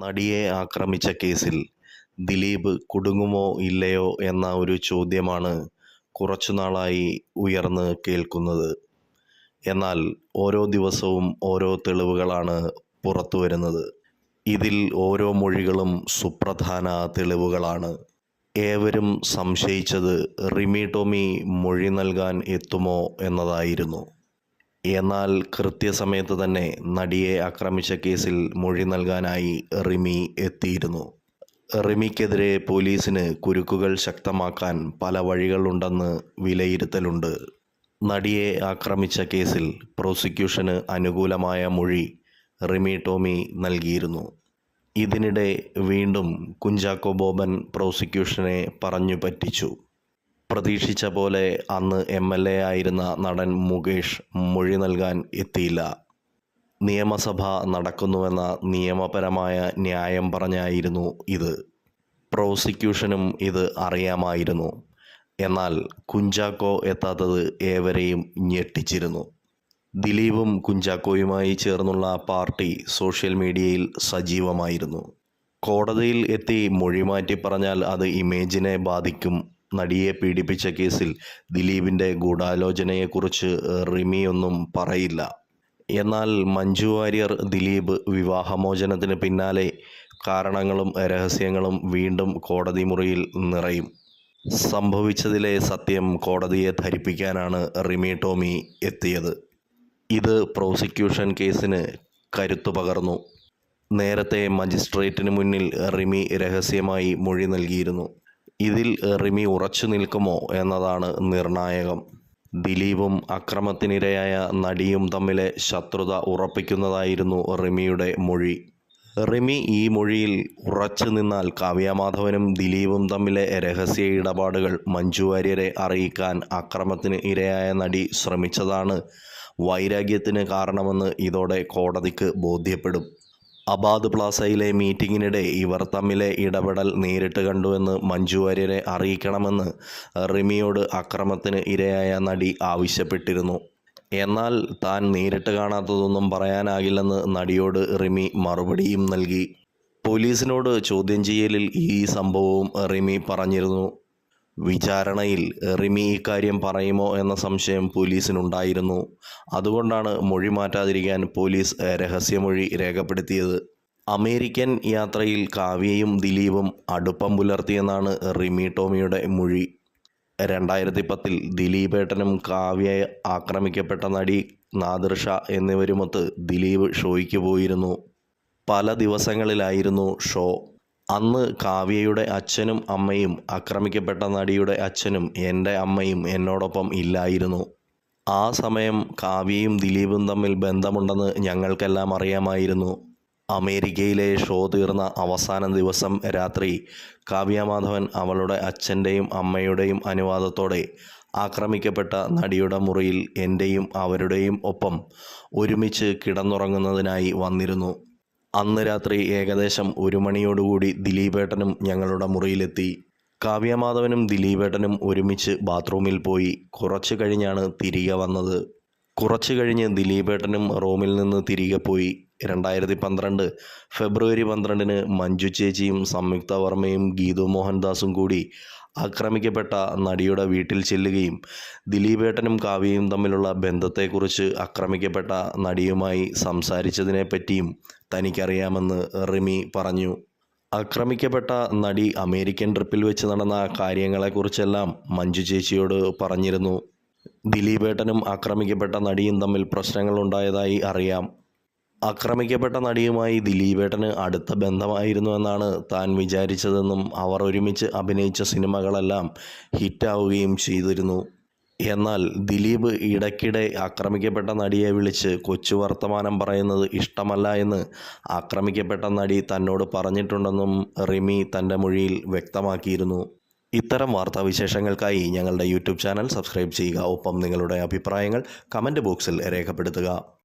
നടിയെ ആക്രമിച്ച കേസിൽ ദിലീപ് കുടുങ്ങുമോ ഇല്ലയോ എന്ന ഒരു ചോദ്യമാണ് കുറച്ചുനാളായി ഉയർന്ന് കേൾക്കുന്നത്. എന്നാൽ ഓരോ ദിവസവും ഓരോ തെളിവുകളാണ് പുറത്തു വരുന്നത്. ഇതിൽ ഓരോ മൊഴികളും സുപ്രധാന തെളിവുകളാണ്. ഏവരും സംശയിച്ചത് റിമി ടോമി മൊഴി നൽകാൻ എത്തുമോ എന്നതായിരുന്നു. എന്നാൽ കൃത്യസമയത്ത് തന്നെ നടിയെ ആക്രമിച്ച കേസിൽ മൊഴി നൽകാനായി റിമി എത്തിയിരുന്നു. റിമിക്കെതിരെ പോലീസിന് കുരുക്കുകൾ ശക്തമാക്കാൻ പല വഴികളുണ്ടെന്ന് വിലയിരുത്തലുണ്ട്. നടിയെ ആക്രമിച്ച കേസിൽ പ്രോസിക്യൂഷന് അനുകൂലമായ മൊഴി റിമി ടോമി നൽകിയിരുന്നു. ഇതിനിടെ വീണ്ടും കുഞ്ചാക്കോ ബോബൻ പ്രോസിക്യൂഷനെ പറഞ്ഞു പറ്റിച്ചു. പ്രതീക്ഷിച്ച പോലെ അന്ന് എം എൽ എ ആയിരുന്ന നടൻ മുകേഷ് മൊഴി നൽകാൻ എത്തിയില്ല. നിയമസഭ നടക്കുന്നുവെന്ന നിയമപരമായ ന്യായം പറഞ്ഞായിരുന്നു ഇത്. പ്രോസിക്യൂഷനും ഇത് അറിയാമായിരുന്നു. എന്നാൽ കുഞ്ചാക്കോ എത്താത്തത് ഏവരെയും ഞെട്ടിച്ചിരുന്നു. ദിലീപും കുഞ്ചാക്കോയുമായി ചേർന്നുള്ള പാർട്ടി സോഷ്യൽ മീഡിയയിൽ സജീവമായിരുന്നു. കോടതിയിൽ എത്തി മൊഴി മാറ്റി പറഞ്ഞാൽ അത് ഇമേജിനെ ബാധിക്കും നടിയെ പീഡിപ്പിച്ച കേസിൽ ദിലീപിന്റെ ഗൂഢാലോചനയെക്കുറിച്ച് റിമിയൊന്നും പറയില്ല. എന്നാൽ മഞ്ജു വാര്യർ ദിലീപ് വിവാഹമോചനത്തിന് പിന്നാലെ കാരണങ്ങളും രഹസ്യങ്ങളും വീണ്ടും കോടതി മുറിയിൽ നിറയും. സംഭവിച്ചതിലെ സത്യം കോടതിയെ ധരിപ്പിക്കാനാണ് റിമി ടോമി എത്തിയത്. ഇത് പ്രോസിക്യൂഷൻ കേസിന് കരുത്തു പകർന്നു. നേരത്തെ മജിസ്ട്രേറ്റിന് മുന്നിൽ റിമി രഹസ്യമായി മൊഴി നൽകിയിരുന്നു. ഇതിൽ റിമി ഉറച്ചു നിൽക്കുമോ എന്നതാണ് നിർണായകം. ദിലീപും അക്രമത്തിനിരയായ നടിയും തമ്മിലെ ശത്രുത ഉറപ്പിക്കുന്നതായിരുന്നു റിമിയുടെ മൊഴി. റിമി ഈ മൊഴിയിൽ ഉറച്ചു നിന്നാൽ കാവ്യമാധവനും ദിലീപും തമ്മിലെ രഹസ്യ ഇടപാടുകൾ മഞ്ജു വാര്യരെ അറിയിക്കാൻ അക്രമത്തിന് ഇരയായ നടി ശ്രമിച്ചതാണ് വൈരാഗ്യത്തിന് കാരണമെന്ന് ഇതോടെ കോടതിക്ക് ബോധ്യപ്പെടും. അബാദ് പ്ലാസയിലെ മീറ്റിങ്ങിനിടെ ഇവർ തമ്മിലെ ഇടപെടൽ നേരിട്ട് കണ്ടുവെന്ന് മഞ്ജു വാര്യരെ അറിയിക്കണമെന്ന് റിമിയോട് അക്രമത്തിന് ഇരയായ നടി ആവശ്യപ്പെട്ടിരുന്നു. എന്നാൽ താൻ നേരിട്ട് കാണാത്തതൊന്നും പറയാനാകില്ലെന്ന് നടിയോട് റിമി മറുപടിയും നൽകി. പോലീസിനോട് ചോദ്യം ചെയ്യലിൽ ഈ സംഭവവും റിമി പറഞ്ഞിരുന്നു. വിചാരണയിൽ റിമി ഇക്കാര്യം പറയുമോ എന്ന സംശയം പോലീസിനുണ്ടായിരുന്നു. അതുകൊണ്ടാണ് മൊഴി മാറ്റാതിരിക്കാൻ പോലീസ് രഹസ്യമൊഴി രേഖപ്പെടുത്തിയത്. അമേരിക്കൻ യാത്രയിൽ കാവ്യയും ദിലീപും അടുപ്പം പുലർത്തിയെന്നാണ് റിമി ടോമിയുടെ മൊഴി. രണ്ടായിരത്തി പത്തിൽ ദിലീപേട്ടനും കാവ്യയെ ആക്രമിക്കപ്പെട്ട നടി നാദിർഷ എന്നിവരുമൊത്ത് ദിലീപ് ഷോയ്ക്ക് പോയിരുന്നു. പല ദിവസങ്ങളിലായിരുന്നു ഷോ. അന്ന് കാവ്യയുടെ അച്ഛനും അമ്മയും ആക്രമിക്കപ്പെട്ട നടിയുടെ അച്ഛനും എന്റെ അമ്മയും എന്നോടൊപ്പം ഇല്ലായിരുന്നു. ആ സമയം കാവ്യയും ദിലീപും തമ്മിൽ ബന്ധമുണ്ടെന്ന് ഞങ്ങൾക്കെല്ലാം അറിയാമായിരുന്നു. അമേരിക്കയിലെ ഷോ തീർന്ന അവസാന ദിവസം രാത്രി കാവ്യമാധവൻ അവളുടെ അച്ഛന്റെയും അമ്മയുടെയും അനുവാദത്തോടെ ആക്രമിക്കപ്പെട്ട നടിയുടെ മുറിയിൽ എന്റെയും അവരുടെയും ഒപ്പം ഒരുമിച്ച് കിടന്നുറങ്ങുന്നതിനായി വന്നിരുന്നു. അന്ന് രാത്രി ഏകദേശം ഒരു മണിയോടുകൂടി ദിലീപേട്ടനും ഞങ്ങളുടെ മുറിയിലെത്തി. കാവ്യമാധവനും ദിലീപേട്ടനും ഒരുമിച്ച് ബാത്റൂമിൽ പോയി കുറച്ചു കഴിഞ്ഞാണ് തിരികെ വന്നത്. കുറച്ചു കഴിഞ്ഞ് ദിലീപേട്ടനും റൂമിൽ നിന്ന് തിരികെ പോയി. രണ്ടായിരത്തി പന്ത്രണ്ട് ഫെബ്രുവരി പന്ത്രണ്ടിന് മഞ്ജു ചേച്ചിയും സംയുക്ത വർമ്മയും ഗീതു മോഹൻദാസും കൂടി ആക്രമിക്കപ്പെട്ട നടിയുടെ വീട്ടിൽ ചെല്ലുകയും ദിലീപേട്ടനും കാവ്യയും തമ്മിലുള്ള ബന്ധത്തെക്കുറിച്ച് ആക്രമിക്കപ്പെട്ട നടിയുമായി സംസാരിച്ചതിനെപ്പറ്റിയും തനിക്കറിയാമെന്ന് റിമി പറഞ്ഞു. ആക്രമിക്കപ്പെട്ട നടി അമേരിക്കൻ ട്രിപ്പിൽ വെച്ച് നടന്ന കാര്യങ്ങളെക്കുറിച്ചെല്ലാം മഞ്ജു ചേച്ചിയോട് പറഞ്ഞിരുന്നു. ദിലീപേട്ടനും ആക്രമിക്കപ്പെട്ട നടിയും തമ്മിൽ പ്രശ്നങ്ങളുണ്ടായതായി അറിയാം. ആക്രമിക്കപ്പെട്ട നടിയുമായി ദിലീപേട്ടന് അടുത്ത ബന്ധമായിരുന്നുവെന്നാണ് താൻ വിചാരിച്ചതെന്നും അവർ ഒരുമിച്ച് അഭിനയിച്ച സിനിമകളെല്ലാം ഹിറ്റാവുകയും ചെയ്തിരുന്നു. എന്നാൽ ദിലീപ് ഇടയ്ക്കിടെ ആക്രമിക്കപ്പെട്ട നടിയെ വിളിച്ച് കൊച്ചു വർത്തമാനം പറയുന്നത് ഇഷ്ടമല്ല എന്ന് ആക്രമിക്കപ്പെട്ട നടി തന്നോട് പറഞ്ഞിട്ടുണ്ടെന്നും റിമി തന്റെ മൊഴിയിൽ വ്യക്തമാക്കിയിരുന്നു. ഇത്തരം വാർത്താവിശേഷങ്ങൾക്കായി ഞങ്ങളുടെ യൂട്യൂബ് ചാനൽ സബ്സ്ക്രൈബ് ചെയ്യുക. ഒപ്പം നിങ്ങളുടെ അഭിപ്രായങ്ങൾ കമന്റ് ബോക്സിൽ രേഖപ്പെടുത്തുക.